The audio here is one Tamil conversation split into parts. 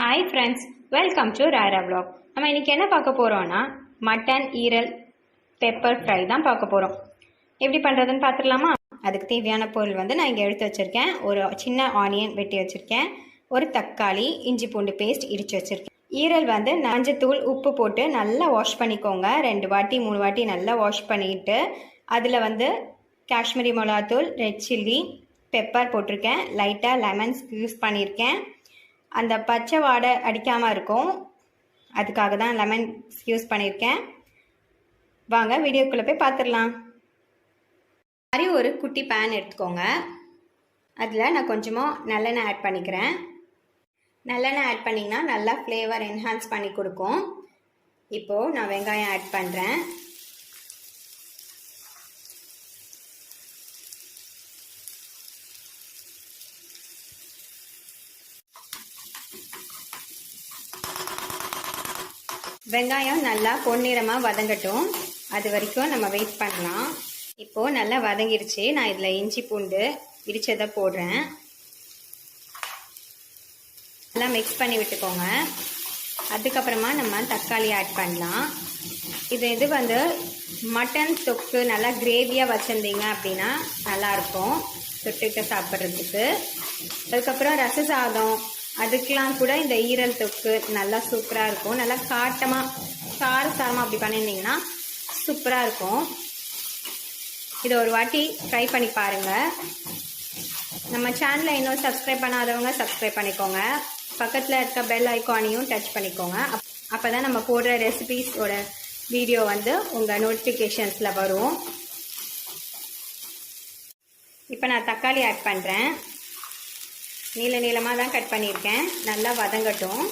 ஹாய் ஃப்ரெண்ட்ஸ் வெல்கம் டு ராரா வ்ளாக் நம்ம இன்னைக்கு என்ன பார்க்க போகிறோம்னா மட்டன் ஈரல் பெப்பர் ஃப்ரை தான் பார்க்க போகிறோம் எப்படி பண்ணுறதுன்னு பார்த்துடலாமா? அதுக்கு தேவையான பொருள் வந்து நான் இங்கே எடுத்து வச்சுருக்கேன். ஒரு சின்ன ஆனியன் வெட்டி வச்சுருக்கேன். ஒரு தக்காளி இஞ்சி பூண்டு பேஸ்ட் இடித்து வச்சுருக்கேன். ஈரல் வந்து மஞ்சத்தூள் உப்பு போட்டு நல்லா வாஷ் பண்ணிக்கோங்க. ரெண்டு வாட்டி மூணு வாட்டி நல்லா வாஷ் பண்ணிட்டு அதில் வந்து காஷ்மீரி மிளகாத்தூள் ரெட் சில்லி பெப்பர் போட்டிருக்கேன். லைட்டாக லெமன்ஸ் யூஸ் பண்ணியிருக்கேன். அந்த பச்சை வாடை அடிக்காமல் இருக்கும். அதுக்காக தான் லெமன் யூஸ் பண்ணியிருக்கேன். வாங்க வீடியோக்குள்ளே போய் பார்த்துடலாம் மாதிரி ஒரு குட்டி பேன் எடுத்துக்கோங்க. அதில் நான் கொஞ்சமாக நல்லெண்ணெய் ஆட் பண்ணிக்கிறேன். நல்லெண்ணெய் ஆட் பண்ணிங்கன்னா நல்லா ஃப்ளேவர் என்ஹான்ஸ் பண்ணி கொடுக்கும். இப்போது நான் வெங்காயம் ஆட் பண்ணுறேன் வெங்காயம் நல்லா பொன்னிறமாக வதங்கட்டும். அது வரைக்கும் நம்ம வெயிட் பண்ணலாம். இப்போது நல்லா வதங்கிருச்சு. நான் இதில் இஞ்சி பூண்டு இடித்ததை போடுறேன். நல்லா மிக்ஸ் பண்ணி விட்டுக்கோங்க. அதுக்கப்புறமா நம்ம தக்காளி ஆட் பண்ணலாம். இது இது வந்து மட்டன் தொக்கு நல்லா கிரேவியாக வச்சுருந்தீங்க அப்படின்னா நல்லாயிருக்கும் தொட்டுக்கிட்ட சாப்பிட்றதுக்கு. அதுக்கப்புறம் ரச சாதம். அதுக்கெலாம் கூட இந்த ஈரல் தொக்கு நல்லா சூப்பராக இருக்கும். நல்லா காட்டமாக கார சாரமாக அப்படி பண்ணியிருந்தீங்கன்னா சூப்பராக இருக்கும். இதை ஒரு வாட்டி ட்ரை பண்ணி பாருங்கள் நம்ம சேனலை இன்னும் சப்ஸ்கிரைப் பண்ணாதவங்க சப்ஸ்கிரைப் பண்ணிக்கோங்க. பக்கத்தில் இருக்க பெல் ஐக்கானையும் டச் பண்ணிக்கோங்க. அப் அப்போ தான் நம்ம போடுற ரெசிபீஸோட வீடியோ வந்து உங்கள் நோட்டிஃபிகேஷன்ஸில் வரும். இப்போ நான் தக்காளி ஆட் பண்ணுறேன் நீள நீளமாக தான் கட் பண்ணியிருக்கேன். நல்லா வதங்கட்டும்.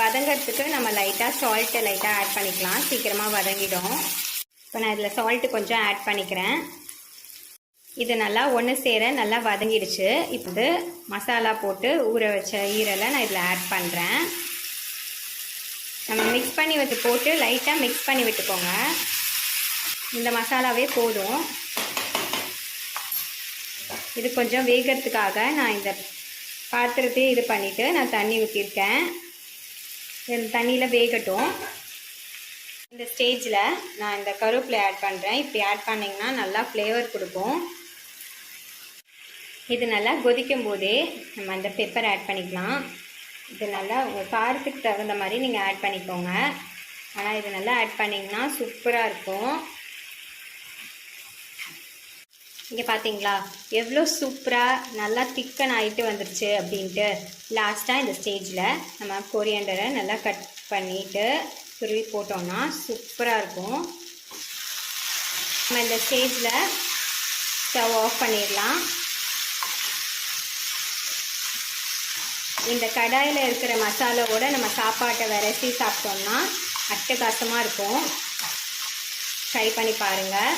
வதங்கிறதுக்கு நம்ம லைட்டாக சால்ட்டு லைட்டாக ஆட் பண்ணிக்கலாம். சீக்கிரமாக வதங்கிடும். இப்போ நான் இதில் சால்ட்டு கொஞ்சம் ஆட் பண்ணிக்கிறேன். இது நல்லா ஒன்று சேர நல்லா வதங்கிடுச்சு. இப்போது மசாலா போட்டு ஊற வச்ச ஈரலை நான் இதில் ஆட் பண்ணுறேன் நம்ம மிக்ஸ் பண்ணி வச்சு போட்டு லைட்டாக மிக்ஸ் பண்ணி விட்டுக்கோங்க. இந்த மசாலாவே போதும். இது கொஞ்சம் வேகிறதுக்காக நான் இந்த பாத்திரத்தையே இது பண்ணிவிட்டு நான் தண்ணி ஊற்றிருக்கேன் இந்த தண்ணியில் வேகட்டும். இந்த ஸ்டேஜில் நான் இந்த கருவேப்பிலை ஆட் பண்ணுறேன் இப்படி ஆட் பண்ணிங்கன்னா நல்லா ஃப்ளேவர் கொடுக்கும். இது நல்லா கொதிக்கும் போதே நம்ம அந்த பெப்பர் ஆட் பண்ணிக்கலாம். இது நல்லா உங்கள் காரத்துக்கு தகுந்த மாதிரி நீங்கள் ஆட் பண்ணிக்கோங்க. ஆனால் இது நல்லா ஆட் பண்ணிங்கன்னா சூப்பராக இருக்கும். இங்கே பார்த்தீங்களா எவ்வளோ சூப்பராக நல்லா திக்கன் ஆகிட்டு வந்துருச்சு அப்படின்ட்டு லாஸ்ட்டாக இந்த ஸ்டேஜில் நம்ம கொரியண்டரை நல்லா கட் பண்ணிவிட்டு துருவி போட்டோம்னா சூப்பராக இருக்கும். நம்ம இந்த ஸ்டேஜில் ஸ்டவ் ஆஃப் பண்ணிடலாம். இந்த கடாயில் இருக்கிற மசாலாவோட நம்ம சாப்பாட்டை விரசி சாப்பிட்டோம்னா அட்டகாசமாக இருக்கும். ட்ரை பண்ணி பாருங்கள்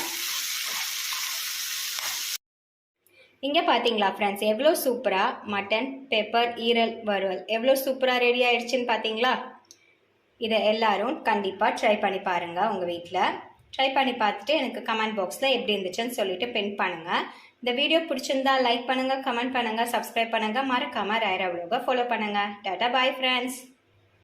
இங்கே பார்த்தீங்களா ஃப்ரெண்ட்ஸ் எவ்வளோ சூப்பராக மட்டன் பெப்பர் ஈரல் வறுவல் எவ்வளோ சூப்பராக ரெடி ஆயிடுச்சுன்னு பார்த்தீங்களா இதை எல்லாரும் கண்டிப்பாக ட்ரை பண்ணி பாருங்கள் உங்கள் வீட்டில் ட்ரை பண்ணி பார்த்துட்டு எனக்கு கமெண்ட் பாக்ஸில் எப்படி இருந்துச்சுன்னு சொல்லிட்டு பின் பண்ணுங்கள் இந்த வீடியோ பிடிச்சிருந்தா லைக் பண்ணுங்கள் கமெண்ட் பண்ணுங்கள் சப்ஸ்கிரைப் பண்ணுங்கள் மறக்காமல் ராயரா விலோக ஃபாலோ பண்ணுங்கள் டாட்டா பாய் ஃப்ரெண்ட்ஸ்